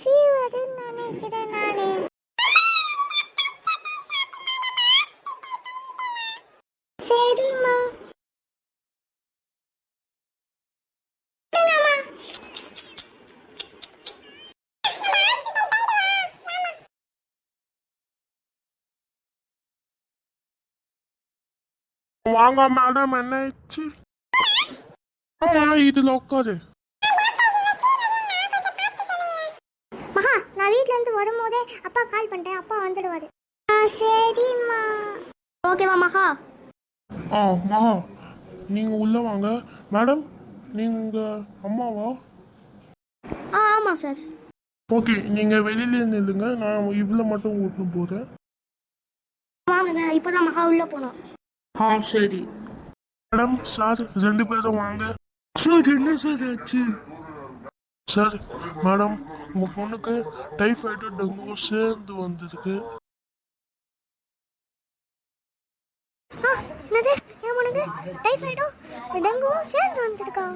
செய்வது நினைக்கிறேன் நானே சரிம்மா வாங்க மேடம் என்னாச்சு ஆமா இதுல உட்காரு இருந்து வரும்போதே அப்பா கால் பண்ணிட்டேன். அப்பா வந்துடுவாரு. சரிம்மா. ஓகேவா மகா? ஆ மகா நீங்க உள்ள வாங்க. மேடம் நீங்க அம்மாவா? ஆ ஆமாம் சார் ஓகே நீங்க வெளியில நில்லுங்க. நான் இவ்வளோ மட்டும் ஓட்டணும் போறேன். வாங்க இப்போதான் மகா உள்ள போனோம். ஆ சரி. மேடம் சார் ரெண்டு பேரும் வாங்க. சார் என்ன சார் ஆச்சு? சார் மேடம் உங்க பொண்ணுக்கு டைஃபாய்டு டெங்கு சேர்ந்து வந்திருக்கு. என்னது? என் பொண்ணுக்கு டைஃபாய்டும் டெங்குவும் சேர்ந்து வந்திருக்கா?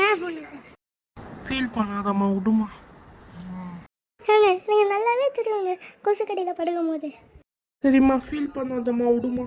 என் பொண்ணுக்கு. ஃபீல் பண்ணாதம்மா விடுமா? ஏங்க நீங்கள் நல்லாவே தெரியுங்க கொசு கடியில் படுக்கும் போது சரிம்மா ஃபீல் பண்ணாதம்மா விடுமா?